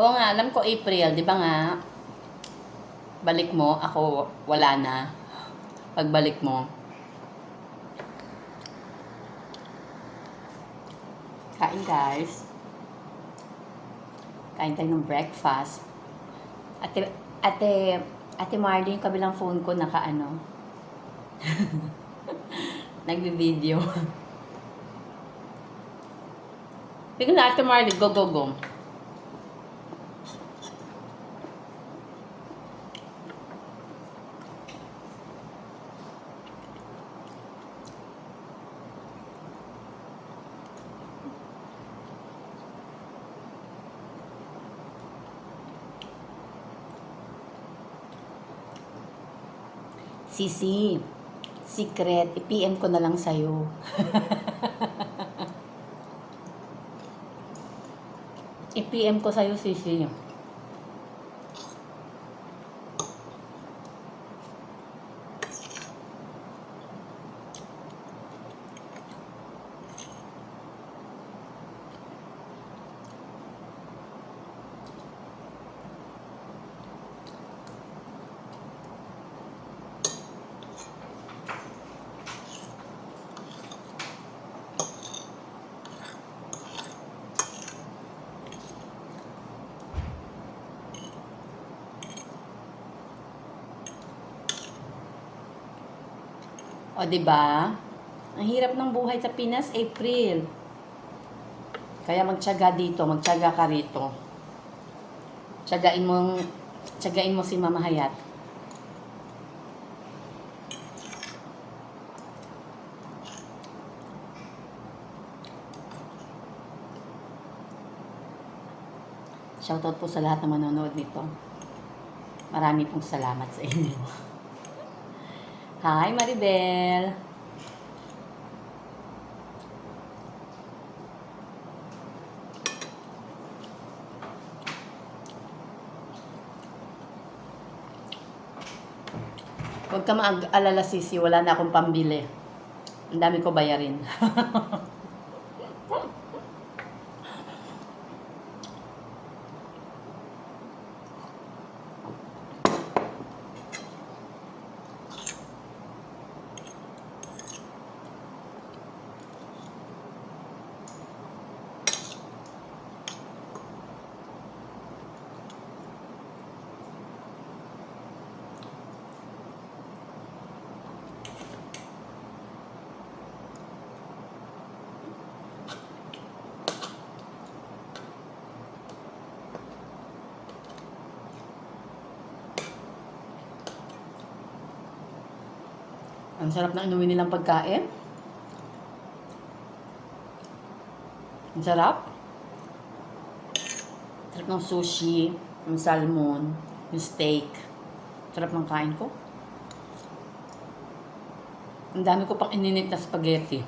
Oo nga, alam ko April, di ba nga? Balik mo, ako wala na. Pagbalik mo. Kain guys. Kain tayo ng breakfast. Ate, ate, ate Marley, yung kabilang phone ko naka ano. Nagbi-video. Tingnan na, ate Marley, go, go, go. Sisi, secret, i-PM ko na lang sa'yo. I-PM ko sa'yo, Sisi. O, di ba? Ang hirap ng buhay sa Pinas, April. Kaya magtiyaga dito, magtiyaga ka rito. Tiyagain mo, tiyagain mo si Mama Hayat. Shoutout po sa lahat na manonood nito. Marami pong salamat sa inyo. Hi, Maribel. Huwag ka mag-alala, Sisi. Wala na akong pambili. Ang dami ko bayarin. Ang sarap na inuwi nilang pagkain. Ang sarap. Sarap ng sushi, yung salmon, yung steak. Sarap ng kain ko. Ang dami ko pang ininit na spaghetti.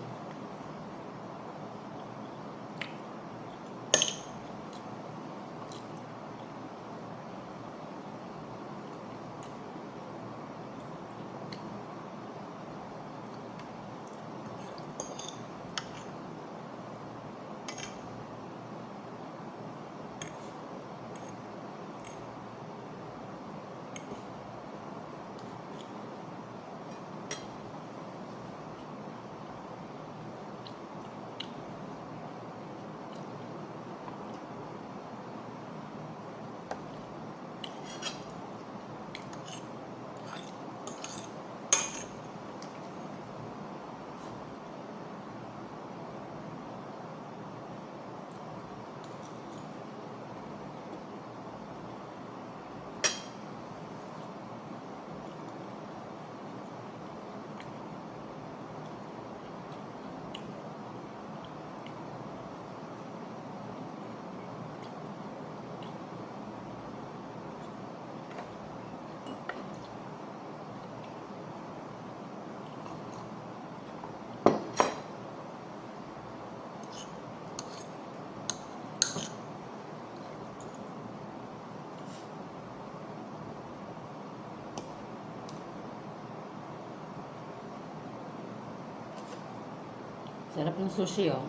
Sarap ng sushi, oh.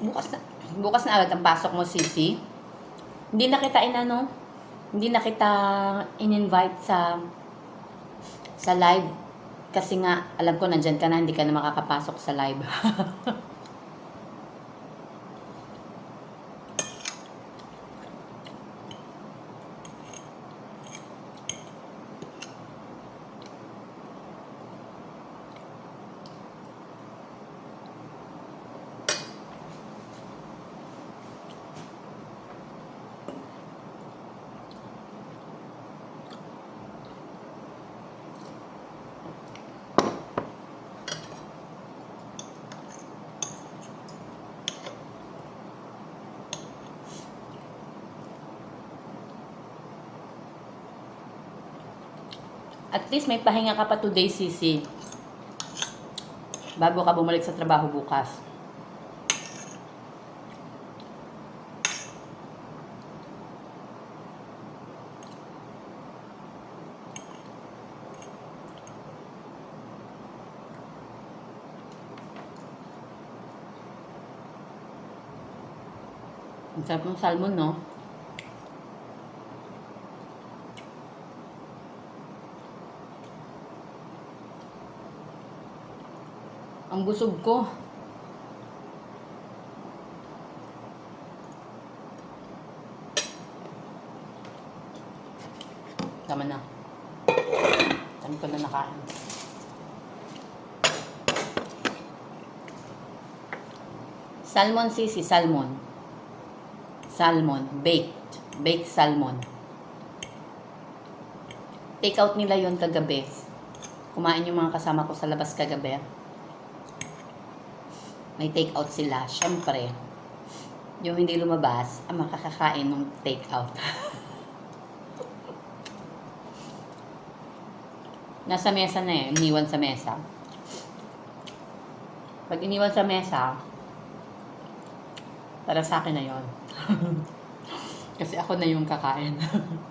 Bukas na, bukas na agad ang pasok mo, Sisi. Hindi na kita inano, hindi na kita in-invite sa sa live. Kasi nga, alam ko nandyan ka na, hindi ka na makakapasok sa live. At least may pahinga ka pa today, Sisi. Bago ka bumalik sa trabaho bukas. Ang sarap ng salmon, no? Ang busog ko. Tama na. Tama ko na nakain. Salmon sisi, salmon. Salmon, baked. Baked salmon. Take out nila yon kagabi. Kumain yung mga kasama ko sa labas kagabi may take out sila, syempre, yung hindi lumabas, ang makakakain ng take out. Nasa mesa na eh, iniwan sa mesa. Pag iniwan sa mesa, para sa akin na yon. Kasi ako na yung kakain.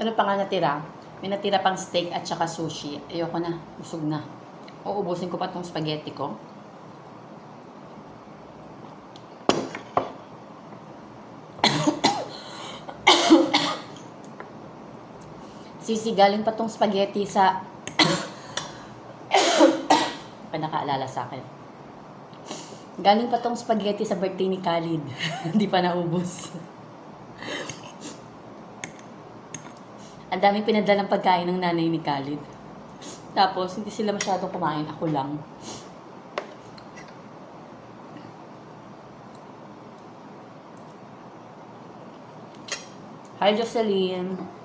Ano pa nga natira? May natira pang steak at saka sushi. Ayoko na. Busog na. Uubusin ko pa tong spaghetti ko. Sisi, galing pa tong spaghetti sa... pa nakaalala sa akin. Galing pa tong spaghetti sa birthday ni Khalid. Hindi pa naubos. Ang daming pinadalang pagkain ng nanay ni Khalid. Tapos, hindi sila masyadong kumain. Ako lang. Hi, Jocelyn.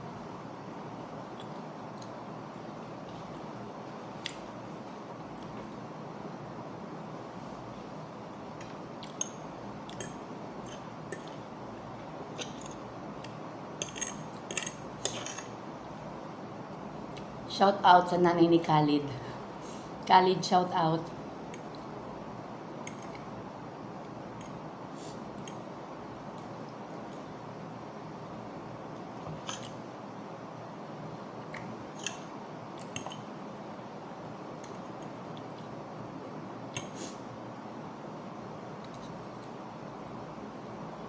Shout out sa nanay ni Khalid. Khalid, shout out.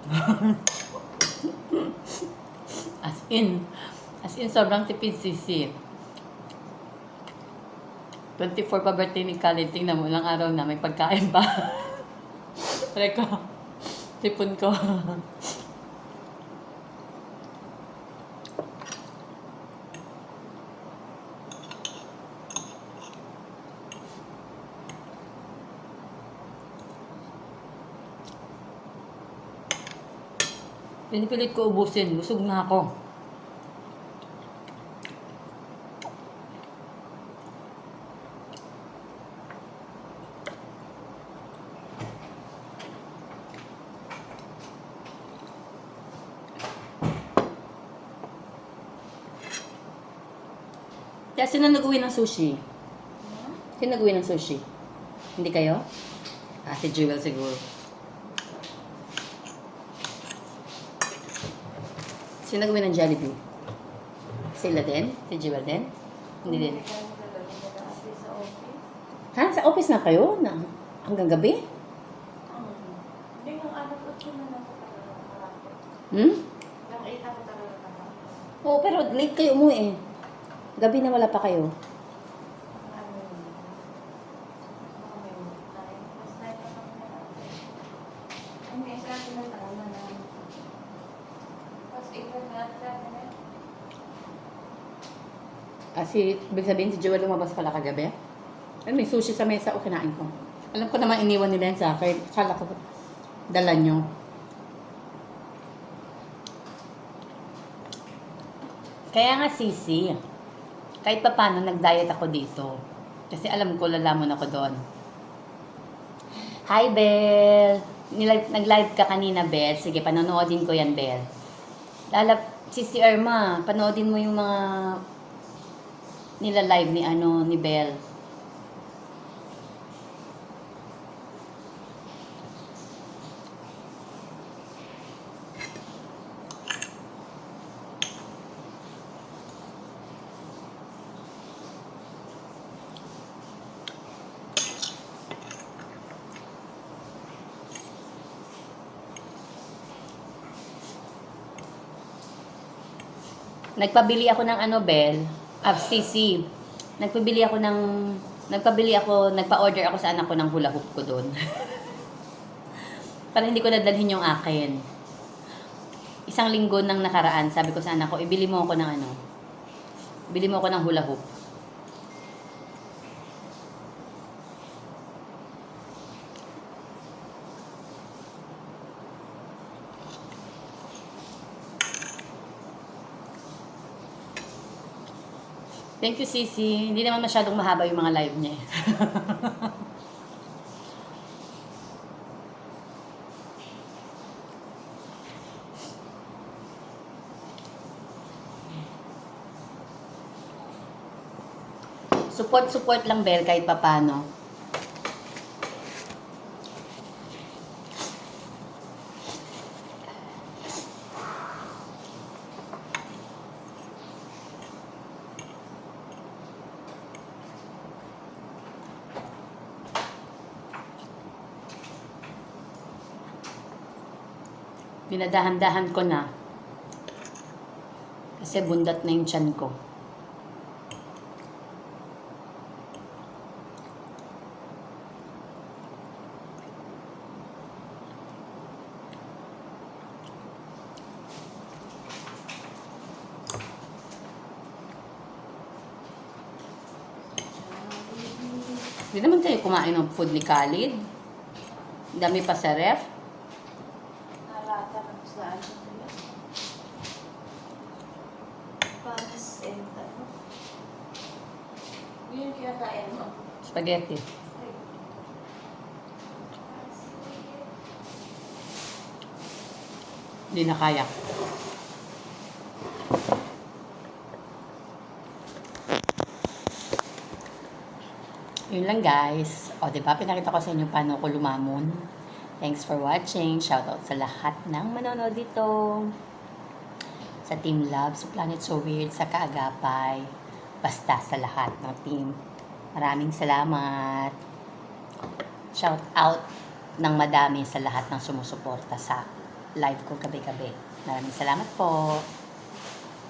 As in, as in, sobrang tipid sisi. 24 pa birthday ni Khalid. Tingnan mo, ilang araw na, may pagkain pa. Try ko. Tipon ko. Pinipilit ko ubusin. Busog na ako. Kaya sino nag-uwi ng sushi? Sino nag-uwi ng sushi? Hindi kayo? Ah, si Jewel siguro. Sino nag-uwi ng Jollibee? Si Sila din? Si Jewel din? Hindi din. Ha? Sa office na kayo? Na, hanggang gabi? Hmm? Ng 8 ako talaga nakarapo. Oo, pero late kayo umuwi eh. Gabi na wala pa kayo. Ano. Ah, si, ibig sabihin si Jewel lumabas pala kagabi? Ay, may sushi sa mesa o kinain ko. Alam ko naman iniwan nila yan sa akin. Kala ko dala nyo. Kaya nga sisi, kahit pa paano nag-diet ako dito. Kasi alam ko lalamon ako doon. Hi, Bel! Nag-live ka kanina, Bel. Sige, panonoodin ko yan, Bel. Lalap, Sisi Irma, panoodin mo yung mga nila live ni ano ni Bel. Nagpabili ako ng ano, Bel, FCC. Nagpabili ako ng nagpabili ako, nagpa-order ako sa anak ko ng hula hoop ko doon. Para hindi ko nadalhin yung akin. Isang linggo nang nakaraan, sabi ko sa anak ko, ibili mo ako ng ano. Bili mo ako ng hula hoop. Thank you, Sisi. Hindi naman masyadong mahaba yung mga live niya. Support-support lang, Bel, kahit papano. Dinadahan-dahan ko na. Kasi bundat na yung tiyan ko. Hindi naman kayo kumain ng food ni Khalid. Dami pa sa ref. Nalata ng saan sa nila. Paris and ano. Yun yung kinakain mo. Spaghetti. Hindi na kaya. Yun lang guys. O, di ba? Pinakita ko sa inyo paano ko lumamon. Thanks for watching. Shoutout sa lahat ng manonood dito. Sa Team Love, sa Planet So Weird, sa Kaagapay. Basta sa lahat ng team. Maraming salamat. Shout out ng madami sa lahat ng sumusuporta sa live ko gabi-gabi. Maraming salamat po.